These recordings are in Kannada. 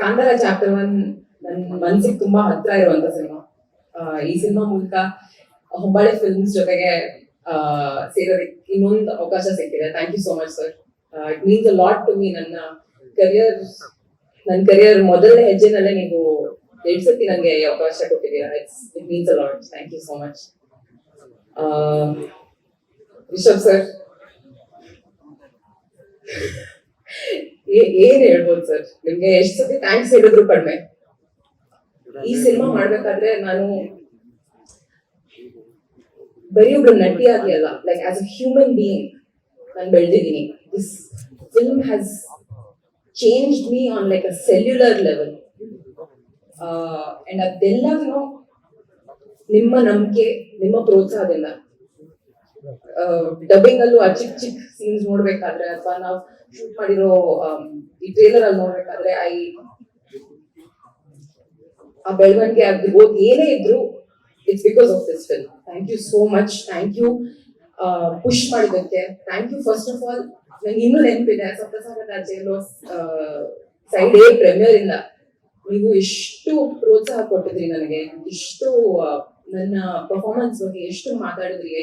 ಕಾಂತಾರ ಚಾಪ್ಟರ್ ಒನ್ ನನ್ನ ಮನ್ಸಿಗೆ ತುಂಬಾ ಹತ್ರ ಇರುವಂತ ಸಿನಿಮಾ ಈ ಸಿನಿಮಾ ಮೂಲಕ ಹೊಂಬಾಳೆ ಫಿಲ್ಮ್ಸ್ ಜೊತೆಗೆ ಸೇರೋದಕ್ಕೆ ಇನ್ನೊಂದು ಅವಕಾಶ ಸಿಕ್ಕಿದೆ. Thank you so much sir it means a lot to me ನನ್ನ ಕರಿಯರ್ ನನ್ನ ಕರಿಯರ್ ಮೊದಲನೇ ಹೆಜ್ಜೆನಲ್ಲೇ ನೀವು ಎರಡು ನನಗೆ ಈ ಅವಕಾಶ ಕೊಟ್ಟಿದ್ದೀರಾ. It's it means a lot thank you so much Rishab sir ಏನ್ ಹೇಳ್ಬೋದು ಸರ್? ನಿಮ್ಗೆ ಎಷ್ಟ್ ಸತಿ ಥ್ಯಾಂಕ್ಸ್ ಹೇಳಿದ್ರು ಕಡಿಮೆ. ಈ ಸಿನಿಮಾ ಮಾಡ್ಬೇಕಾದ್ರೆ ನಾನು ಬರೀ ಒಬ್ರು ನಟಿಯಾಗಿ ಅಲ್ಲ like as a human being ನಾನು ಬೆಳೆದಿದ್ದೀನಿ. This film has change me on like a cellular level and ಅದೆಲ್ಲವೂ ನಿಮ್ಮ ನಂಬಿಕೆ, ನಿಮ್ಮ ಪ್ರೋತ್ಸಾಹದಿಂದ. ಡಬ್ಬಿಂಗ್ ಅಲ್ಲೂ ಚಿಕ್ಕ ಚಿಕ್ಕ ಸೀನ್ಸ್ ನೋಡ್ಬೇಕಾದ್ರೆ ಅಥವಾ ನಾವು ಶೂಟ್ ಮಾಡಿರೋ ಈ ಟ್ರೇಲರ್ ಅಲ್ಲಿ ನೋಡ್ಬೇಕಾದ್ರೆ ಐ ಆ ಬೆಳವಣಿಗೆ ಆಗಿರ್ಬೋದು ಏನೇ ಇದ್ರು it's because of this film thank you so much thank you push ಮಾಡಿದ್ದಕ್ಕೆ. Thank you first of all ನಂಗೆ ಇನ್ನೂ ನೆನಪಿದೆ ಸಪ್ತಸಾಗರ ಜೈಲು ಸೈಡ್ ಏ ಪ್ರೆಮಿಯರ್ ಇಂದ ನೀವು ಎಷ್ಟು ಪ್ರೋತ್ಸಾಹ ಕೊಟ್ಟಿದ್ರಿ ನನಗೆ? ಇಷ್ಟು ನನ್ನ ಪರ್ಫಾರ್ಮೆನ್ಸ್ ಬಗ್ಗೆ ಎಷ್ಟು ಮಾತಾಡಿದ್ರಿ?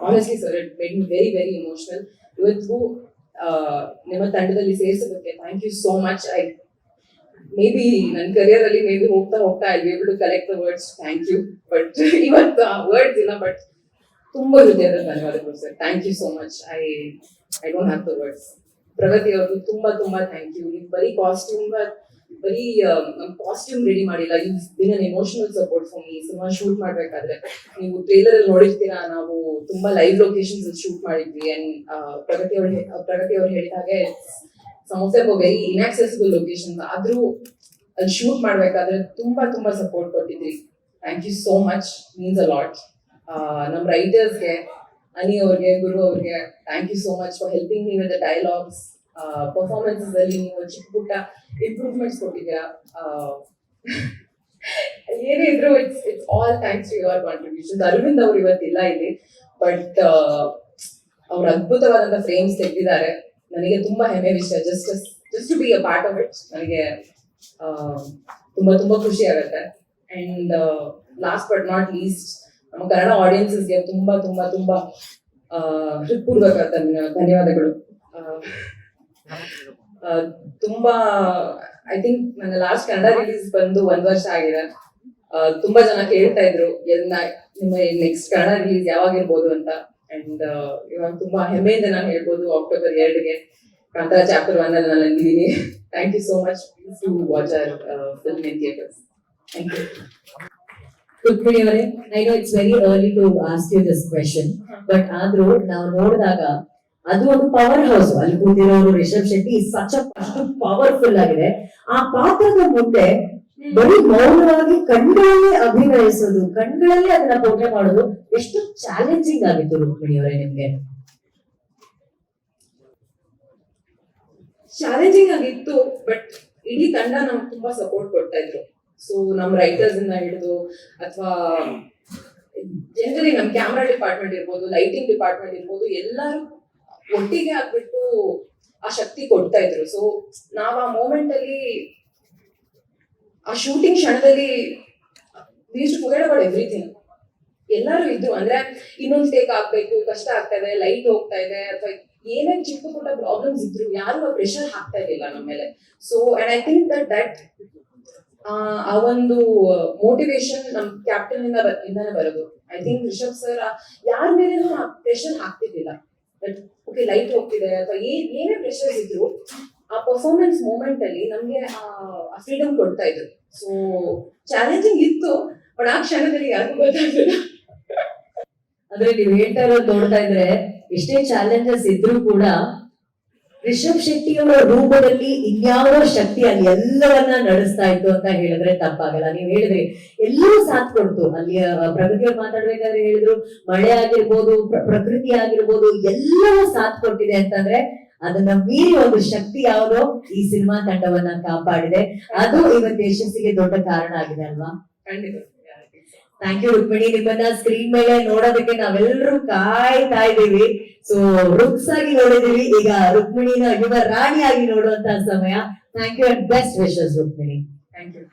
Honestly sir it made me very very emotional ಇವತ್ತು ನಿಮ್ಮ ತಂಡದಲ್ಲಿ ಸೇರಿಸೋದಕ್ಕೆ thank you so much I may be ನನ್ನ ಕರಿಯರ್ ಅಲ್ಲಿ ಮೇ ಬಿ ಹೋಗ್ತಾ ಹೋಗ್ತಾ I be to collect the words thank you but ಇವತ್ತು ಆ ವರ್ಡ್ಸ್ ಇಲ್ಲ ಬಟ್ ತುಂಬಾ ಹೃದಯದ ಧನ್ಯವಾದಗಳು sir thank you so much I I don't have the words Pragati ಅವ್ರಿಗೆ ತುಂಬಾ ತುಂಬಾ ಥ್ಯಾಂಕ್ ಯು ನೀವು ಬರೀ ಕಾಸ್ಟ್ಯೂಮ್ ಬರೀ ಕಾಸ್ಟ್ಯೂಮ್ ರೆಡಿ ಮಾಡಿಲ್ಲ. You been an emotional support for me cinema shoot ಮಾಡ್ಬೇಕಾದ್ರೆ ನೀವು ಟ್ರೇಲರ್ ಅಲ್ಲಿ ನೋಡಿರ್ತೀರಾ? ನಾವು ತುಂಬಾ ಲೈವ್ ಲೊಕೇಶನ್ಸ್ ಶೂಟ್ ಮಾಡಿದ್ವಿ ಅಂಡ್ ಪ್ರಗತಿ ಅವ್ರು ಪ್ರಗತಿ ಅವ್ರು ಹೇಳಿದ ಹಾಗೆ ಸಮೋಸೆ ವೆರಿ ಇನ್ಆಕ್ಸೆಸಿಬಲ್ ಲೊಕೇಶನ್ ಆದ್ರೂ ಅಲ್ಲಿ ಶೂಟ್ ಮಾಡ್ಬೇಕಾದ್ರೆ ತುಂಬಾ ತುಂಬಾ support ಕೊಟ್ಟಿದ್ರಿ. Thank you so much means a lot ನಮ್ಮ ರೈಟರ್ಸ್ಗೆ ಅನಿ ಅವ್ರಿಗೆ, ಗುರು ಅವ್ರಿಗೆ thank you so much for helping me with dialogues performances ಅಲ್ಲಿ ನೀವು ಚಿಕ್ಕ ಪುಟ್ಟ ಇಂಪ್ರೂವ್ಮೆಂಟ್ಸ್ ಕೊಟ್ಟಿದ್ದೀರಾ. ಏನೇ ಇದ್ರು it's it's all thanks to your contribution Aravind ಅವ್ರು ಇವತ್ತಿಲ್ಲ ಇಲ್ಲಿ ಬಟ್ ಅವ್ರ ಅದ್ಭುತವಾದಂತ ಫ್ರೇಮ್ಸ್ ತೆಗೆದಿದ್ದಾರೆ. ನನಗೆ ತುಂಬಾ ಹೆಮ್ಮೆ ವಿಷಯ. Just just to be a part of it ನನಗೆ ತುಂಬಾ ತುಂಬಾ ಖುಷಿ ಆಗುತ್ತೆ. And last but not least ನಮ್ಮ ಕನ್ನಡ ಆಡಿಯನ್ಸಸ್ಗೆ ತುಂಬಾ ತುಂಬಾ ತುಂಬಾ ಹೃತ್ಪೂರ್ವಕ ಧನ್ಯ- ಧನ್ಯವಾದಗಳು. ತುಂಬಾ ಐ ಥಿಂಕ್ ನನ್ನ ಲಾಸ್ಟ್ ಕನ್ನಡ ರಿಲೀಸ್ ಬಂದು ಒಂದ್ ವರ್ಷ ಆಗಿದೆ. ತುಂಬಾ ಜನ ಕೇಳ್ತಾ ಇದ್ರು ಎಲ್ಲ ನಿಮ್ಮ ನೆಕ್ಸ್ಟ್ ಕನ್ನಡ ರಿಲೀಸ್ ಯಾವಾಗ ಇರ್ಬೋದು ಅಂತ. ಅಂಡ್ ಇವಾಗ ತುಂಬಾ ಹೆಮ್ಮೆಯಿಂದ ನಾನು ಹೇಳ್ಬೋದು ಅಕ್ಟೋಬರ್ ಎರಡ್ಗೆ. ಕಾಂತಾರ ಚಾಪ್ಟರ್ ಒನ್ ಅಲ್ಲಿ ನಾನು ಅಂದಿದ್ದೀನಿ thank you so much to watch our film in theatres thank you ಅವರೇ I know it's very early to ask you this question but ಆದ್ರೂ ನಾವು ನೋಡಿದಾಗ ಅದು ಒಂದು ಪವರ್ ಹೌಸ್ ಅಲ್ಲಿ ಕೂತಿರೋರು ರಿಷಬ್ ಶೆಟ್ಟಿ ಸಚ್ ಅಷ್ಟು ಪವರ್ಫುಲ್ ಆಗಿದೆ. ಆ ಪಾತ್ರದ ಮುಂದೆ ಬರೀ ಮೌನವಾಗಿ ಕಣ್ಗಳಲ್ಲೇ ಅಭಿನಯಿಸೋದು, ಕಣ್ಗಳಲ್ಲೇ ಅದನ್ನ ಪೋಟೆ ಮಾಡೋದು ಎಷ್ಟು ಚಾಲೆಂಜಿಂಗ್ ಆಗಿತ್ತು ರುಕ್ಮಿಣಿ ಅವರೇ ನಿಮ್ಗೆ. ಚಾಲೆಂಜಿಂಗ್ ಆಗಿತ್ತು ಬಟ್ ಇಡೀ ತಂಡ ನಮ್ಗೆ ತುಂಬಾ ಸಪೋರ್ಟ್ ಕೊಡ್ತಾ ಇದ್ರು. ಸೊ ನಮ್ಮ ರೈಟರ್ಸ್ ಇಂದ ಹಿಡಿದು ಅಥವಾ ಜನರಲಿ ನಮ್ಮ ಕ್ಯಾಮ್ರಾ ಡಿಪಾರ್ಟ್ಮೆಂಟ್ ಇರ್ಬೋದು ಲೈಟಿಂಗ್ ಡಿಪಾರ್ಟ್ಮೆಂಟ್ ಇರ್ಬೋದು, ಎಲ್ಲರೂ ಒಟ್ಟಿಗೆ ಆಗ್ಬಿಟ್ಟು ಆ ಶಕ್ತಿ ಕೊಡ್ತಾ ಇದ್ರು. ಸೊ ನಾವ್ ಆ ಮೂಮೆಂಟ್ ಅಲ್ಲಿ ಆ ಶೂಟಿಂಗ್ ಕ್ಷಣದಲ್ಲಿ ಎವ್ರಿಥಿಂಗ್ ಎಲ್ಲರೂ ಇದ್ರು. ಅಂದ್ರೆ ಇನ್ನೊಂದು ಟೇಕ್ ಆಗ್ಬೇಕು, ಕಷ್ಟ ಆಗ್ತಾ ಇದೆ ಲೈಟ್ ಹೋಗ್ತಾ ಇದೆ, ಅಥವಾ ಏನೇ ಚಿಕ್ಕ ಪುಟ್ಟ ಪ್ರಾಬ್ಲಮ್ಸ್ ಇದ್ರು, ಯಾರು ಆ ಪ್ರೆಷರ್ ಹಾಕ್ತಾ ಇರ್ಲಿಲ್ಲ ನಮ್ಮ ಮೇಲೆ. So and I think that that ಆ ಒಂದು ಮೋಟಿವೇಶನ್ ನಮ್ ಕ್ಯಾಪ್ಟನ್ ಇಂದ ಇಂದಾನೆ ಬರೋದು. ಐ ಥಿಂಕ್ ರಿಷಬ್ ಸರ್ ಯಾರ ಮೇಲೆ ಪ್ರೆಷರ್ ಹಾಕ್ತಿರ್ಲಿಲ್ಲ. ಬಟ್ ಓಕೆ ಲೈಟ್ ಹೋಗ್ತಿದೆ, ಅಥವಾ ಏನ್ ಏನೇ ಪ್ರೆಷರ್ ಇದ್ರು ಆ ಪರ್ಫಾರ್ಮೆನ್ಸ್ ಮೂಮೆಂಟ್ ಅಲ್ಲಿ ನಮ್ಗೆ, ಆ ಫ್ರೀಡಮ್ ಕೊಡ್ತಾ ಇದ್ರು. ಸೊ ಚಾಲೆಂಜಿಂಗ್ ಇತ್ತು ಬಟ್ ಆ ಕ್ಷಣದಲ್ಲಿ ಯಾರಿಗೂ ಗೊತ್ತಾಗ್ಲಿಲ್ಲ. ಅಂದ್ರೆ ನೀವು ಹೇಳ್ತಾ ಇರೋದು ನೋಡ್ತಾ ಇದ್ರೆ, ಎಷ್ಟೇ ಚಾಲೆಂಜಸ್ ಇದ್ರೂ ಕೂಡ ರಿಷಬ್ ಶೆಟ್ಟಿ ಅವರ ರೂಪದಲ್ಲಿ ಇನ್ಯಾವ ಶಕ್ತಿ ಅಲ್ಲಿ ಎಲ್ಲವನ್ನ ನಡೆಸ್ತಾ ಇತ್ತು ಅಂತ ಹೇಳಿದ್ರೆ ತಪ್ಪಾಗಲ್ಲ. ನೀವು ಹೇಳಿದ್ರೆ ಎಲ್ಲರೂ ಸಾಥ್ ಕೊಡ್ತು. ಅಲ್ಲಿ ಆ, ಪ್ರಗತಿ ಅವ್ರು ಮಾತಾಡ್ಬೇಕಾದ್ರೆ ಹೇಳಿದ್ರು ಮಳೆ ಆಗಿರ್ಬೋದು ಪ್ರಕೃತಿ ಆಗಿರ್ಬೋದು ಎಲ್ಲವೂ ಸಾಥ್ ಕೊಟ್ಟಿದೆ ಅಂತಂದ್ರೆ ಅದನ್ನ ಮೀರಿ ಒಂದು ಶಕ್ತಿ ಯಾವುದೋ ಈ ಸಿನಿಮಾ ತಂಡವನ್ನ ಕಾಪಾಡಿದೆ. ಅದು ಇವತ್ತು ಯಶಸ್ಸಿಗೆ ದೊಡ್ಡ ಕಾರಣ ಆಗಿದೆ ಅಲ್ವಾ? ಖಂಡಿತ. Thank you Rukmini. ನಿಮ್ಮನ್ನ ಸ್ಕ್ರೀನ್ ಮೇಲೆ ನೋಡೋದಕ್ಕೆ ನಾವೆಲ್ಲರೂ ಕಾಯ್ತಾ ಇದೀವಿ ಸೊ ರುಕ್ಸ್ ಆಗಿ ನೋಡಿದೀವಿ ಈಗ ರುಕ್ಮಿಣಿನ ಯುವ ಆಗಿ ನೋಡುವಂತ ಸಮಯ. Thank you and best wishes Rukmini. Thank you